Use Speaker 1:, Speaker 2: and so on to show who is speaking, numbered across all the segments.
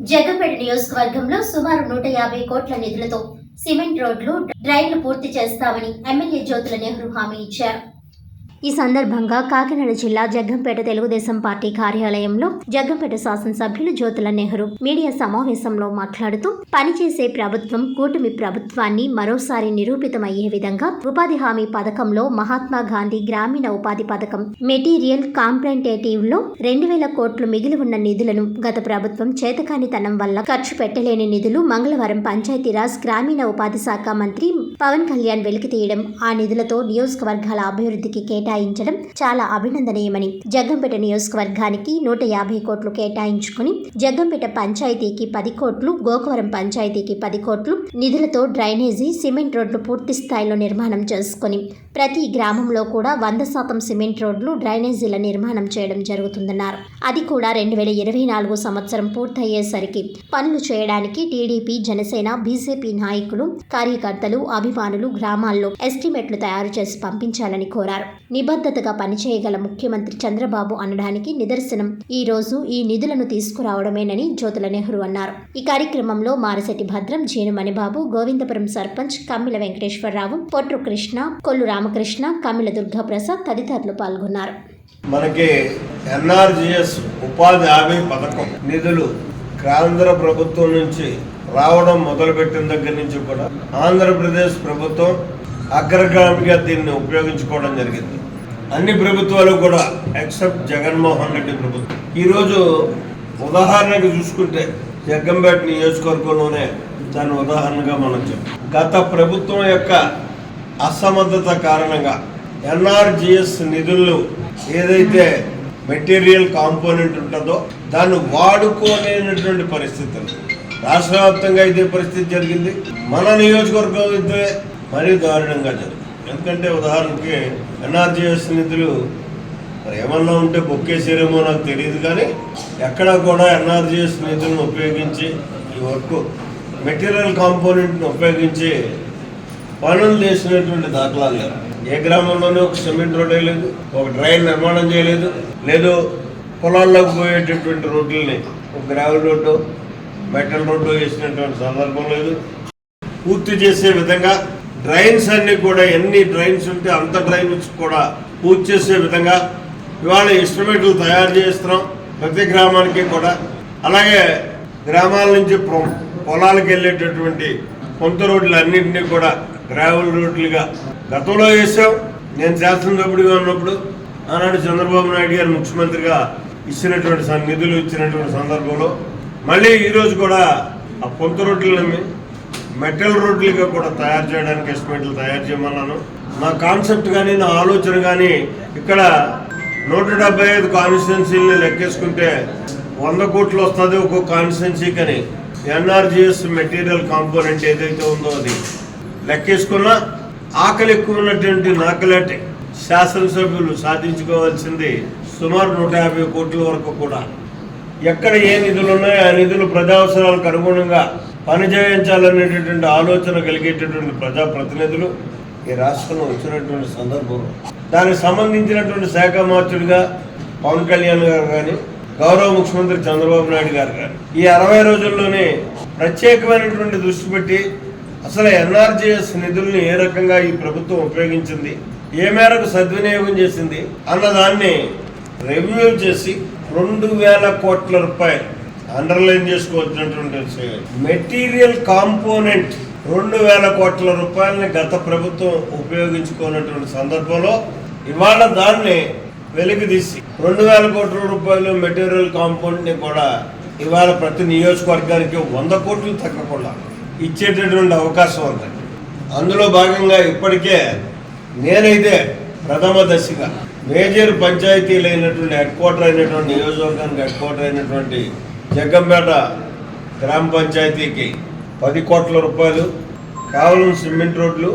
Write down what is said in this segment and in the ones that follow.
Speaker 1: జగ్గంపేట నియోజకవర్గంలో సుమారు నూట యాభై కోట్ల నిధులతో సిమెంట్ రోడ్లు డ్రైన్లు పూర్తి చేస్తామని ఎమ్మెల్యే జ్యోతుల నెహ్రూ హామీ ఇచ్చారు. ఈ సందర్భంగా కాకినాడ జిల్లా జగ్గంపేట తెలుగుదేశం పార్టీ కార్యాలయంలో జగ్గంపేట శాసనసభ్యులు జ్యోతుల నెహ్రూ మీడియా సమావేశంలో మాట్లాడుతూ పనిచేసే ప్రభుత్వం కూటమి ప్రభుత్వాన్ని మరోసారి నిరూపితమయ్యే విధంగా ఉపాధి హామీ పథకంలో మహాత్మా గాంధీ గ్రామీణ ఉపాధి పథకం మెటీరియల్ కాంప్లెంటేటివ్లో రెండు వేల కోట్లు మిగిలి ఉన్న నిధులను గత ప్రభుత్వం చేతకానితనం వల్ల ఖర్చు పెట్టలేని నిధులు మంగళవారం పంచాయతీరాజ్ గ్రామీణ ఉపాధి శాఖ మంత్రి పవన్ కళ్యాణ్ వెలికి తీయడం ఆ నిధులతో నియోజకవర్గాల అభివృద్ధికి కేటాయించడం చాలా అభినందనీయమని జగ్గంపేట నియోజకవర్గానికి నూట యాభై కోట్లు కేటాయించుకుని జగ్గంపేట పంచాయతీకి పది కోట్లు గోకవరం పంచాయతీకి పది కోట్లు నిధులతో డ్రైనేజీ సిమెంట్ రోడ్లు పూర్తి స్థాయిలో నిర్మాణం చేసుకుని ప్రతి గ్రామంలో కూడా వంద శాతం సిమెంట్ రోడ్లు డ్రైనేజీల నిర్మాణం చేయడం జరుగుతుందన్నారు. అది కూడా రెండు వేల ఇరవై నాలుగు సంవత్సరం పూర్తయ్యేసరికి పనులు చేయడానికి టీడీపీ జనసేన బీజేపీ నాయకులు కార్యకర్తలు అభిమానులు గ్రామాల్లో ఎస్టిమేట్లు తయారు చేసి పంపించాలని కోరారు. నిబద్ధతగా పనిచేయగల ముఖ్యమంత్రి చంద్రబాబు అనడానికి నిదర్శనం ఈ రోజు ఈ నిధులను తీసుకురావడమేనని జ్యోతుల నెహ్రూ అన్నారు. ఈ కార్యక్రమంలో మారశెట్టి భద్రం జీను మణిబాబు గోవిందపురం సర్పంచ్ కమ్మిల వెంకటేశ్వరరావు పొట్రు కృష్ణ కొల్లు రామకృష్ణ కమిల దుర్గా ప్రసాద్ తదితరులు పాల్గొన్నారు.
Speaker 2: మనకి ఎన్ఆర్జిఎస్ ఉపాధి హామీ పథకం నిధులు కేంద్ర ప్రభుత్వం నుంచి రావడం మొదలుపెట్టిన దగ్గర నుంచి కూడా ఆంధ్రప్రదేశ్ ప్రభుత్వం అగ్రగామిగా దీన్ని ఉపయోగించుకోవడం జరిగింది. అన్ని ప్రభుత్వాలు కూడా ఎక్సెప్ట్ జగన్మోహన్ రెడ్డి ప్రభుత్వం. ఈరోజు ఉదాహరణకు చూసుకుంటే జగ్గంపేట నియోజకవర్గంలోనే దాని ఉదాహరణగా మనం చెప్పాం గత ప్రభుత్వం యొక్క అసమర్థత కారణంగా ఎన్ఆర్జిఎస్ నిధులు ఏదైతే మెటీరియల్ కాంపోనెంట్ ఉంటుందో దాన్ని వాడుకోలేనటువంటి పరిస్థితులు. రాష్ట్ర వ్యాప్తంగా ఇదే పరిస్థితి జరిగింది. మన నియోజకవర్గం అయితే మరీ దారుణంగా జరిగింది. ఎందుకంటే ఉదాహరణకి ఎన్ఆర్జిఎస్ నిధులు మరి ఏమన్నా ఉంటే బొక్కేసారేమో నాకు తెలియదు కానీ ఎక్కడా కూడా ఎన్ఆర్జిఎస్ నిధులను ఉపయోగించి ఈ వర్క్ మెటీరియల్ కాంపోనెంట్ని ఉపయోగించి పనులు చేసినటువంటి దాఖలాలు లేవు. ఏ గ్రామంలోనే ఒక సిమెంట్ రోడ్ వేయలేదు ఒక డ్రైన్ నిర్మాణం చేయలేదు లేదు పొలాల్లోకి పోయేటటువంటి రోడ్లని ఒక గ్రావెల్ రోడ్డు మెటల్ రోడ్డు వేసినటువంటి సందర్భం లేదు. పూర్తి చేసే విధంగా డ్రైన్స్ అన్ని కూడా ఎన్ని డ్రైన్స్ ఉంటే అంత డ్రైన్స్ కూడా పూర్తి చేసే విధంగా ఇవాళ ఇన్స్ట్రుమెంట్లు తయారు చేస్తున్నాం ప్రతి గ్రామానికి కూడా. అలాగే గ్రామాల నుంచి పొ- పొలాలకు వెళ్ళేటటువంటి కొంత రోడ్లు అన్నింటినీ కూడా గ్రావెల్ రోడ్లుగా. గతంలో వేసాం నేను శాసనసభ్యుడిగా ఉన్నప్పుడు ఆనాడు చంద్రబాబు నాయుడు గారు ముఖ్యమంత్రిగా ఇచ్చినటువంటి నిధులు ఇచ్చినటువంటి సందర్భంలో మళ్ళీ ఈరోజు కూడా ఆ పొంత రోడ్లని మెటల్ రోడ్లుగా కూడా తయారు చేయడానికి ఎస్టిమేట్లు తయారు చేయమన్నాను. నా కాన్సెప్ట్ కానీ నా ఆలోచన కానీ ఇక్కడ నూట డెబ్బై ఐదు కాన్స్టిట్యున్సీలని లెక్కేసుకుంటే వంద కోట్లు వస్తుంది ఒక్కొక్క కాన్స్టిట్యున్సీ కానీ ఎన్ఆర్జిఎస్ మెటీరియల్ కాంపోనెంట్ ఏదైతే ఉందో అది. లెక్కేసుకున్నా ఆకలి ఎక్కువ ఉన్నటువంటి నాకలాంటి శాసనసభ్యులు సాధించుకోవాల్సింది సుమారు నూట యాభై కోట్ల వరకు కూడా. ఎక్కడ ఏ నిధులు ఉన్నాయో ఆ నిధులు ప్రజావసరాలకు అనుగుణంగా పనిచేయించాలనేటటువంటి ఆలోచన కలిగేటటువంటి ప్రజాప్రతినిధులు ఈ రాష్ట్రంలో వచ్చినటువంటి సందర్భంలో దానికి సంబంధించినటువంటి శాఖ మార్చుడిగా పవన్ కళ్యాణ్ గారు కానీ గౌరవ ముఖ్యమంత్రి చంద్రబాబు నాయుడు గారు కానీ ఈ అరవై రోజుల్లోనే ప్రత్యేకమైనటువంటి దృష్టి పెట్టి అసలు ఎన్ఆర్జీఎస్ నిధుల్ని ఏ రకంగా ఈ ప్రభుత్వం ఉపయోగించింది? ఏ మేరకు సద్వినియోగం చేసింది? అన్నదాన్ని రెవ్యూ చేసి రెండు వేల కోట్ల రూపాయలు అండర్లైన్ చేసుకోవచ్చినటువంటి మెటీరియల్ కాంపోనెంట్ రెండు వేల కోట్ల రూపాయలని గత ప్రభుత్వం ఉపయోగించుకున్నటువంటి సందర్భంలో ఇవాళ దాన్ని వెలికి తీసి రెండు వేల కోట్ల రూపాయలు మెటీరియల్ కాంపౌండ్ని కూడా ఇవాళ ప్రతి నియోజకవర్గానికి వంద కోట్లు తగ్గకుండా ఇచ్చేటటువంటి అవకాశం ఉంది అందులో భాగంగా ఇప్పటికే నేనైతే ప్రథమ దశగా మేజర్ పంచాయతీలు అయినటువంటి హెడ్ క్వార్టర్ అయినటువంటి నియోజకవర్గానికి హెడ్ క్వార్టర్ అయినటువంటి జగ్గంపేట గ్రామ పంచాయతీకి పది కోట్ల రూపాయలు కేవలం సిమెంట్ రోడ్లు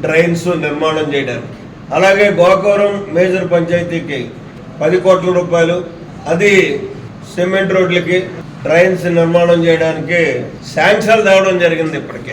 Speaker 2: డ్రైన్స్ నిర్మాణం చేయడానికి. అలాగే గోకవరం మేజర్ పంచాయతీకి పది కోట్ల రూపాయలు అది సిమెంట్ రోడ్లకి డ్రైన్స్ నిర్మాణం చేయడానికి శాంక్షన్లు తేవడం జరిగింది ఇప్పటికే.